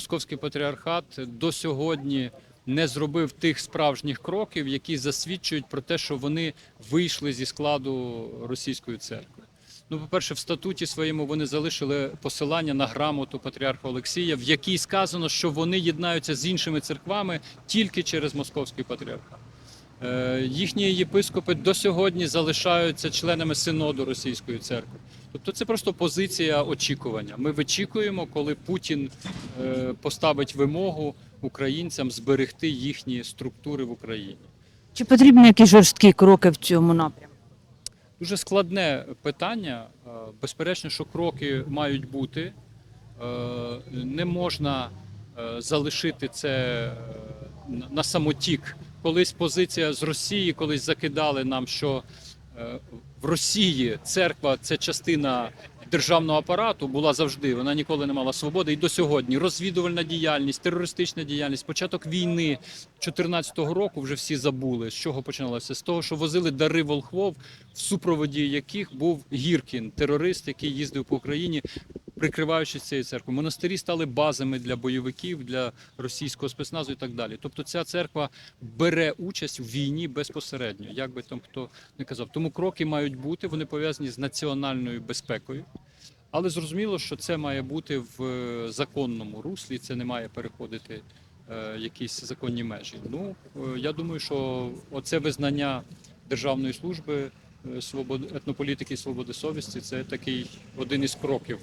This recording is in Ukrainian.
московський патріархат до сьогодні не зробив тих справжніх кроків, які засвідчують про те, що вони вийшли зі складу російської церкви. Ну, по-перше, в статуті своєму вони залишили посилання на грамоту патріарха Олексія, в якій сказано, що вони єднаються з іншими церквами тільки через московський патріархат. Е, Їхні єпископи до сьогодні залишаються членами синоду російської церкви. Тобто це просто позиція очікування. Ми вичікуємо, коли Путін е, поставить вимогу українцям зберегти їхні структури в Україні. Чи потрібні якісь жорсткі кроки в цьому напрямку? Дуже складне питання. Е, Безперечно, що кроки мають бути. Е, Не можна е, залишити це на- самотік. Колись позиція з Росії, колись закидали нам, що в Росії церква це частина державного апарату була завжди. Вона ніколи не мала свободи. І до сьогодні розвідувальна діяльність, терористична діяльність, початок війни 2014 року вже всі забули. З чого починалося? З того, що возили дари волхвов, в супроводі яких був Гіркін, терорист, який їздив по Україні, прикриваючись цією церквою. Монастирі стали базами для бойовиків, для російського спецназу і так далі. Тобто ця церква бере участь в війні безпосередньо, як би там хто не казав. Тому кроки мають бути, вони пов'язані з національною безпекою. Але зрозуміло, що це має бути в е, законному руслі, це не має переходити е, якісь законні межі. Ну е, я думаю, що оце визнання державної служби е, свободи етнополітики і свободи совісті це такий один із кроків